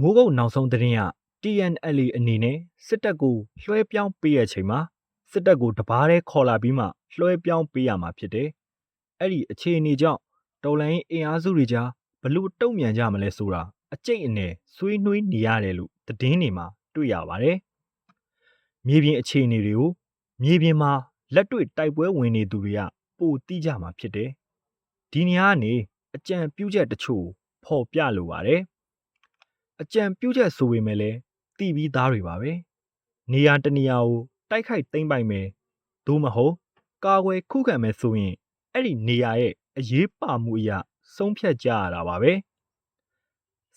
မိုးကုတ်နောက်ဆုံးသတင်းက TNLA အနေနဲ့စစ်တပ်ကိုလွှဲပြောင်းပေးရချိန်မှာစစ်တပ်ကိုတပားတည်းခေါ်လာပြီးမှလွှဲပြောင်းပေးရမှာဖြစ်တယ်။အဲ့ဒီအခြေအနေကြောင့်တော်လိုင်းအင်အားစုတွေကြားဘလို့တုံ့ပြန်ကြမလဲဆိုတာအကျိတ်အနယ်ဆွေးနွေးနေရတယ်လို့သတင်းတွေမှာတွေ့ရပါတယ်။မြေပြင်အခြေအနေတွေကိုမြေပြင်မှာလက်တွေ့တိုက်ပွဲဝင်နေသူတွေကပိုသိကြမှာဖြစ်တယ်။ဒီနေရာကနေအကြံပြုချက်တချို့ဖော်ပြလိုပါတယ်။ အကြံပြုချက်ဆိုပေမဲ့လည်းတည်ပြီးသားတွေပါပဲနေရာတနေရာကိုတိုက်ခိုက်သိမ့်ပိုက်မယ်သို့မဟုတ်ကာကွယ်ခုခံမယ်ဆိုရင်အဲ့ဒီနေရာရဲ့အရေးပါမှုအရာဆုံးဖြတ်ကြရတာပါပဲ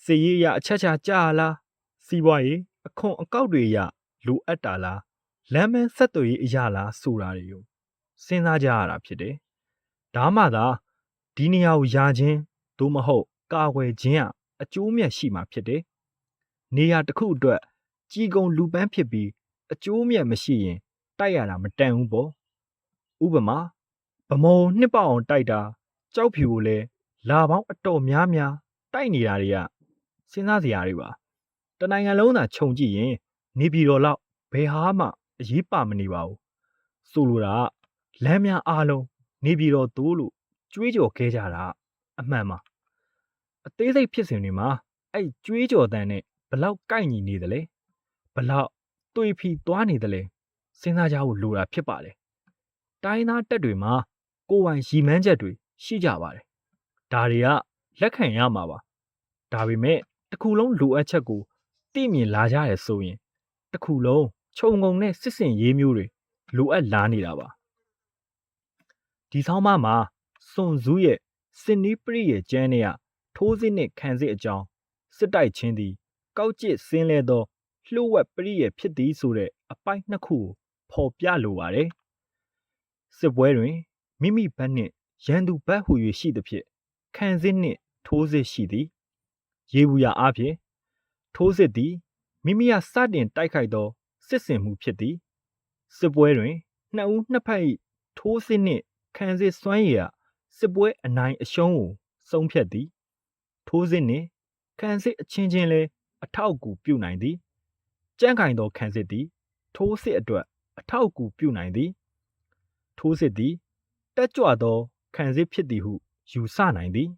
စီရေးအရာအချက်ချာကြာလားစီးပွားရေးအခွန်အကောက်တွေအရာလိုအပ်တာလားလမ်းမဆက်သွယ်ရေးအရာလားဆိုတာတွေကိုစဉ်းစားကြရတာဖြစ်တယ်ဒါမှသာဒီနေရာကိုယာခြင်းသို့မဟုတ်ကာကွယ်ခြင်းက အကျိုးမြတ်ရှိမှာဖြစ်တယ်နေရာတစ်ခုအတွက်ကြီးကုံလူပန်းဖြစ်ပြီးအကျိုးမြတ်မရှိရင်တိုက်ရတာမတန်ဘူးပေါ့ဥပမာဗမော်နှစ်ပေါက်အောင်တိုက်တာကြောက်ဖြူကိုလည်းလာပေါင်းအတော်များများတိုက်နေတာတွေကစဉ်းစားစရာတွေပါတနိုင်ငံလုံးသာခြုံကြည့်ရင် နေပြည်တော်လောက်ဘယ်ဟာမှအရေးပါမနေပါဘူးဆိုလိုတာကလမ်းများအားလုံးနေပြည်တော်သို့လို့ကြွေးကြော်ခဲ့ကြတာအမှန်ပါ အသေးစိတ်ဖြစ်စဉ်တွေမှာအဲ့ကြွေးကြော်တန်းနဲ့ဘလောက်ကိုက်ညီနေသလဲဘလောက်တွေးဖီသွားနေသလဲစဉ်းစားကြဖို့လိုတာဖြစ်ပါတယ်တိုင်းသားတက်တွေမှာကိုယ်ပိုင်ရီမန်းချက်တွေရှိကြပါတယ်ဒါတွေကလက်ခံရမှာပါဒါပေမဲ့တစ်ခုလုံးလိုအပ်ချက်ကိုသိမြင်လာကြရဆိုရင်တစ်ခုလုံးခြုံငုံတဲ့စစ်စင်ရေးမျိုးတွေလိုအပ်လာနေတာပါဒီဆောင်းပါးမှာစွန်ဇူးရဲ့စင်နီးပရိရဲ့ကျမ်းတွေက ထိုးစစ်နဲ့ခံစစ်အကြောင်းစစ်တိုက်ချင်းသည် ကောက်ကျစ်ဆင်းလဲသောလှုပ်ဝက်ပရိယေဖြစ်သည်ဆိုတဲ့အပိုက်နှစ်ခုကိုဖော်ပြလိုပါတယ်စစ်ပွဲတွင်မိမိဘက်နှင့်ရန်သူဘက်ဟူ၍ရှိသဖြင့်ခံစစ်နှင့်ထိုးစစ်ရှိသည်ရေဘူးရအားဖြင့်ထိုးစစ်သည်မိမိကစတင်တိုက်ခိုက်သောစစ်စင်မှုဖြစ်သည်စစ်ပွဲတွင်နှစ်ဦးနှစ်ဖက်၏ထိုးစစ်နှင့်ခံစစ်စွမ်းရည်ကစစ်ပွဲအနိုင်အရှုံးကိုဆုံးဖြတ်သည် ထိုးစစ်နှင့်ခံစစ်အချင်းချင်းလည်းအထောက်အကူပြုနိုင်သည်ကြန့်ခိုင်သောခံစစ်သည် ထိုးစစ်အတွက်အထောက်အကူပြုနိုင်သည် ထိုးစစ်သည်တက်ကြွသောခံစစ်ဖြစ်သည်ဟုယူဆနိုင်သည်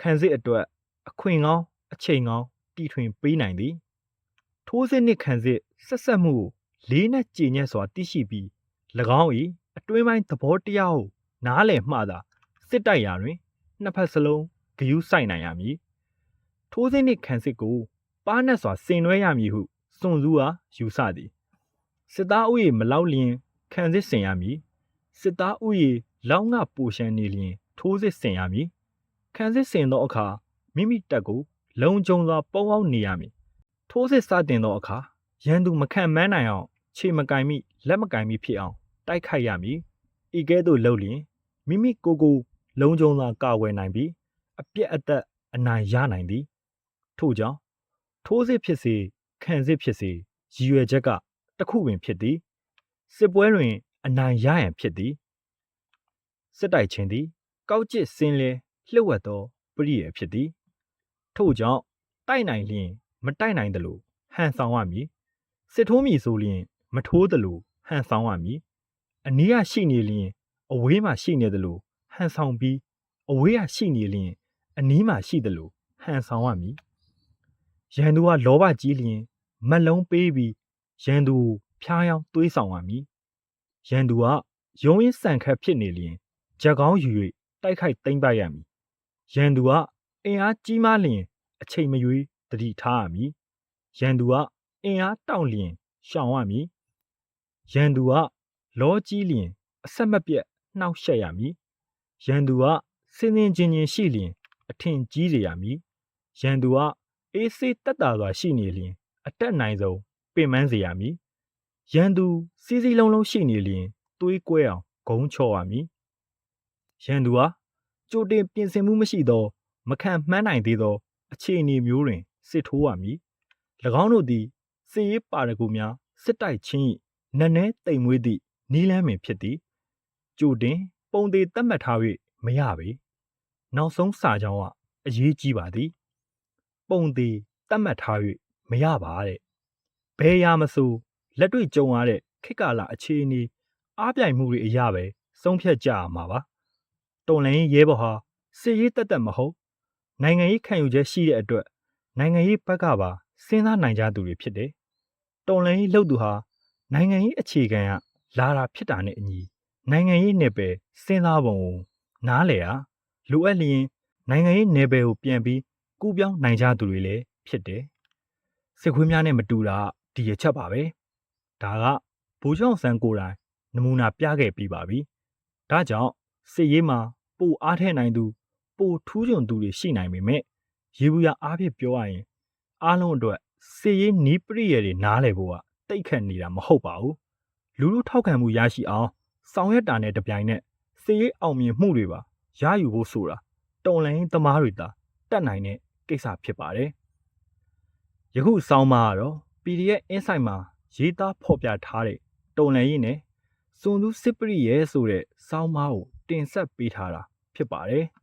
ခံစစ်အတွက်အခွင့်ကောင်းအချိန်ကောင်းတီထွင်ပေးနိုင်သည် ထိုးစစ်နှင့်ခံစစ်ဆက်ဆက်မှုကိုလေးနက်ကြည်ညက်စွာသိရှိပြီး၎င်း၏အတွင်းပိုင်းသဘောတရားကိုနားလည်မှသာစစ်တိုက်ရာတွင်နှစ်ဖက်စလုံး ဂယုစိုက်နိုင်ရမည်ထိုးစစ်နှင့်ခံစစ်ကိုပါးနက်စွာဆင်နွှဲရမည်ဟုစွန်စုအားယူဆသည်စစ်သားဥယေမလောက်လျင်ခံစစ်ဆင်ရမည်စစ်သားဥယေလောက်ငါပူရှန်နေလျင်ထိုးစစ်ဆင်ရမည်ခံစစ်ဆင်သောအခါမိမိတပ်ကိုလုံခြုံစွာပုံအောင်နေရမည်ထိုးစစ်စတင်သောအခါရန်သူမခံမန်းနိုင်အောင်ခြေမကင်မိလက်မကင်မိဖြစ်အောင်တိုက်ခိုက်ရမည်ဤကဲ့သို့လုပ်လျင်မိမိကိုယ်ကိုလုံခြုံစွာကာကွယ်နိုင်ပြီး အပြက်အသက်အနိုင်ရနိုင်သည် ထို့ကြောင့်ထိုးစစ်ဖြစ်စေခံစစ်ဖြစ်စေရည်ရွယ်ချက်ကတစ်ခုပင်ဖြစ်သည်စစ်ပွဲတွင် အနိုင်ရရန်ဖြစ်သည်စစ်တိုက်ခြင်းသည် ကောက်ကျစ်စင်းလဲလှုပ်ဝက်သောပရိယေဖြစ်သည် ထို့ကြောင့်တိုက်နိုင်လျင် မတိုက်နိုင်သလိုဟန်ဆောင်ရမည်စစ်ထိုးမည်ဆိုလျင် မထိုးသလိုဟန်ဆောင်ရမည်အနည်းကရှိနေလျင် အဝေးမှရှိနေသလိုဟန်ဆောင်ပြီးအဝေးကရှိနေလျင် အနီးမှရှိသလိုဟန်ဆောင်ရမည်ရန်သူကလောဘကြီးလျင်မက်လုံးပေးပြီးရန်သူကိုဖျားယောင်းသွေးဆောင်ရမည်ရန်သူကရုံးရင်းဆန်ခတ်ဖြစ်နေလျင်ကြက်ကောင်းယူ၍တိုက်ခိုက်သိမ်းပိုက်ရမည်ရန်သူကအင်အားကြီးမားလျင် အချိန်မရွေးတတိထားရမည်ရန်သူကအင်အားတောင့်လျင်ရှောင်ရမည်ရန်သူကလောကြီးလျင် အဆက်မပြတ်နှောက်ယှက်ရမည်ရန်သူကစင်းစင်းချင်းချင်းရှိလျင် အထင်ကြီးစေရမည်ရန်သူကအေးဆေးတက်တာစွာရှိနေလျင်အတက်နိုင်ဆုံးပင်ပန်းစေရမည်ရန်သူစီးစီးလုံးလုံးရှိနေလျင်သွေးကွဲအောင်ဂုံးချော်ရမည်ရန်သူဟာကြိုတင်ပြင်ဆင်မှုမရှိသော မခံမှန်းနိုင်သေးသော အခြေအနေမျိုးတွင်စစ်ထိုးရမည်၎င်းတို့သည်စစ်ရေးပါရဂူများစစ်တိုက်ခြင်း၏နက်နဲတိမ်မွေးသည့်နီးလန်းပင်ဖြစ်သည်ကြိုတင် ပုံသေးတတ်မှတ်ထား၍မရပေ နောက်ဆုံးစာကြောင်းကအရေးကြီးပါသည် ပုံသေးတတ်မှတ်ထား၍မရပါတဲ့ဘယ်ရာမဆိုလက်တွေ့ကြုံရတဲ့ခေတ်ကာလအခြေအနေအားပြိုင်မှုတွေအရာပဲဆုံးဖြတ်ကြရမှာပါတော်လိုင်းရဲဘော်ဟာစစ်ရေးတက်တက်မဟုတ်နိုင်ငံရေးခံယူချက်ရှိတဲ့အတွက်နိုင်ငံရေးဘက်ကပါစဉ်းစားနိုင်ကြသူတွေဖြစ်တယ်တော်လိုင်းလှုပ်သူဟာနိုင်ငံရေးအခြေခံကလာတာဖြစ်တာနဲ့အညီနိုင်ငံရေးနယ်ပယ်စဉ်းစားပုံကိုနားလေရ လိုအပ်လျင်နိုင်ငံရေးနယ်ပယ်ကိုပြန်ပြီးကူးပြောင်းနိုင်ကြသူတွေလည်းဖြစ်တယ်စစ်ခွေးများနဲ့မတူတာဒီရချက်ပါပဲဒါကဘူချောင်းဆန်းကိုယ်တိုင်နမူနာပြခဲ့ပြီးပါပြီဒါကြောင့်စစ်ရေးမှာပိုအားထည့်နိုင်သူပိုထူးချွန်သူတွေရှိနိုင်ပေမဲ့ရေဘူးရအားဖြင့်ပြောရရင်အားလုံးအတွက်စစ်ရေးနီးပရိယေတွေနားလည်ဖို့ကတိတ်ခတ်နေတာမဟုတ်ပါဘူးလူလူထောက်ခံမှုရရှိအောင်ဆောင်ရွက်တာနဲ့တပြိုင်နက်စစ်ရေးအောင်မြင်မှုတွေပါ ရယူဖို့ဆိုတာတုံလိုင်းသမားတွေသာတတ်နိုင်တဲ့ကိစ္စဖြစ်ပါတယ်ယခုဆောင်းပါကတော့ PDF Insight မှာရေးသားဖော်ပြထားတဲ့တုံလန်ရင်နဲ့စွန်သူစစ်ပရိရဲဆိုတဲ့စောင်းမားကိုတင်ဆက်ပေးထားတာဖြစ်ပါတယ်။